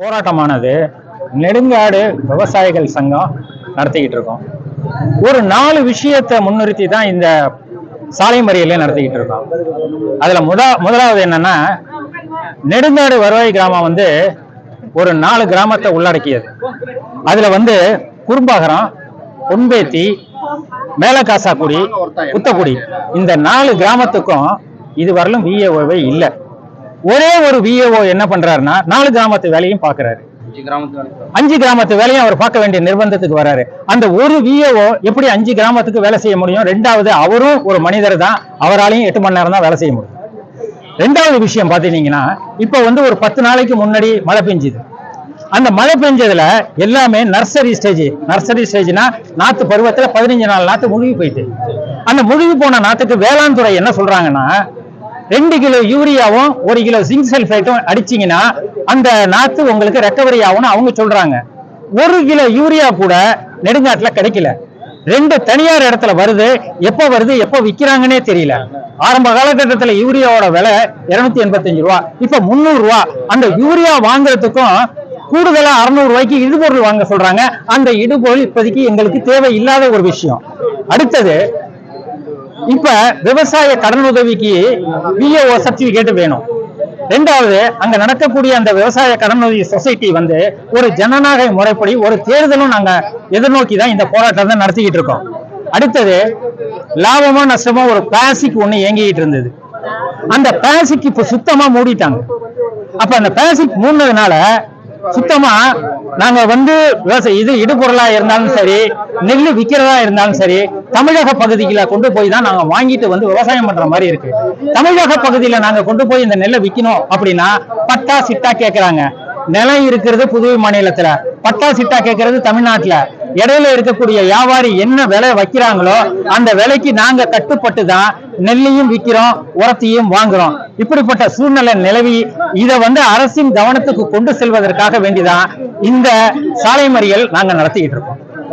போராட்டமானது நெடுங்காடு விவசாயிகள் சங்கம் நடத்திக்கிட்டு இருக்கோம். ஒரு நாலு விஷயத்தை முன்னிறுத்தி தான் இந்த சாலை மறியலே நடத்திக்கிட்டு இருக்கோம். அதுல முத முதலாவது என்னன்னா நெடுங்காடு வருவாய் கிராமம் வந்து ஒரு நாலு கிராமத்தை உள்ளடக்கியது. அதுல வந்து குறும்பாகரம் பொன்பேத்தி மேலக்காசாக்குடி புத்தக்குடி. இந்த நாலு கிராமத்துக்கும் இதுவரையிலும் விஏஓவே இல்லை. ஒரே ஒரு விஏஓ என்ன பண்றாருன்னா நாலு கிராமத்து வேலையும் போறோம். அஞ்சு கிராமத்து வேலையும் அவர் பார்க்க வேண்டிய நிர்பந்தத்துக்கு வராரு அந்த ஒரு விஏஓ எப்படி அஞ்சு கிராமத்துக்கு வேலை செய்ய முடியும்? ரெண்டாவது அவரும் ஒரு மனிதர் தான். அவராலையும் எட்டு மணி நேரம் தான் வேலை செய்ய முடியும். ரெண்டாவது விஷயம் பாத்தீங்கன்னா இப்போ வந்து ஒரு பத்து நாளைக்கு முன்னாடி மழை பெஞ்சுது. அந்த மழை பெஞ்சதுல எல்லாமே நர்சரி ஸ்டேஜ் நர்சரி ஸ்டேஜ்னா நாத்து பருவத்துல பதினஞ்சு நாள் நாத்து முழுகி போயிட்டு. அந்த முழுகி போன நாத்துக்கு வேளாண் துறை என்ன சொல்றாங்கன்னா ரெண்டு கிலோ யூரியாவும் ஒரு கிலோ ஜிங்க் சல்ஃபேட்டும் அடிச்சீங்கன்னா அந்த நாத்து உங்களுக்கு ரெக்கவரி ஆகும்னு அவங்க சொல்கிறாங்க ஒரு கிலோ யூரியா கூட நெடுங்காட்டில் கிடைக்கல. ரெண்டு தனியார் இடத்துல வருது எப்போ வருது எப்போ விற்கிறாங்கன்னே தெரியல. ஆரம்ப காலகட்டத்தில் யூரியாவோட விலை இருநூத்தி எண்பத்தஞ்சு ரூபா இப்போ முந்நூறுரூவா அந்த யூரியா வாங்குறதுக்கும் கூடுதலாக அறநூறுவாய்க்கு இடுபொருள் வாங்க சொல்கிறாங்க அந்த இடுபொருள் இப்போதைக்கு எங்களுக்கு தேவை இல்லாத ஒரு விஷயம். அடுத்தது இப்ப விவசாய கடன் உதவிக்கு விஏஓ சர்டிபிகேட் வேணும். ரெண்டாவது அங்க நடக்கக்கூடிய அந்த விவசாய கடன் உதவி சொசைட்டி வந்து ஒரு ஜனநாயக முறைப்படி ஒரு தேர்தலும் நாங்க எதிர்நோக்கி தான் இந்த போராட்டத்தை நடத்திக்கிட்டு இருக்கோம். அடுத்தது லாபமோ நஷ்டமோ ஒரு பிளாஸ்டிக் ஒண்ணு இயங்கிட்டு இருந்தது. அந்த பிளாஸ்டிக் இப்ப சுத்தமா மூடிட்டாங்க. அப்ப அந்த பிளாஸ்டிக் மூடினதுனால சுத்தமா நாங்க வந்து விவசாய இது இடுபொருளா இருந்தாலும் சரி நெல் விக்கிறதா இருந்தாலும் சரி தமிழக பகுதியில கொண்டு போய் தான் நாங்க வாங்கிட்டு வந்து விவசாயம் பண்ற மாதிரி இருக்கு. தமிழக பகுதியில நாங்க கொண்டு போய் இந்த நெல்லை விக்கணும் அப்படின்னா பட்டா சிட்டா கேக்குறாங்க. நிலம் இருக்கிறது புதுவை மாநிலத்துல பட்டா சிட்டா கேட்கறது தமிழ்நாட்டுல. இடையில இருக்கக்கூடிய வியாபாரி என்ன விலை வைக்கிறாங்களோ அந்த விலைக்கு நாங்க கட்டுப்பட்டு தான் நெல்லையும் விக்கிறோம் உரத்தையும் வாங்குறோம். இப்படிப்பட்ட சூழ்நிலை நிலவி இதை வந்து அரசின் கவனத்துக்கு கொண்டு செல்வதற்காக வேண்டிதான் இந்த சாலை மறியல் நாங்க நடத்திக்கிட்டு இருக்கோம்.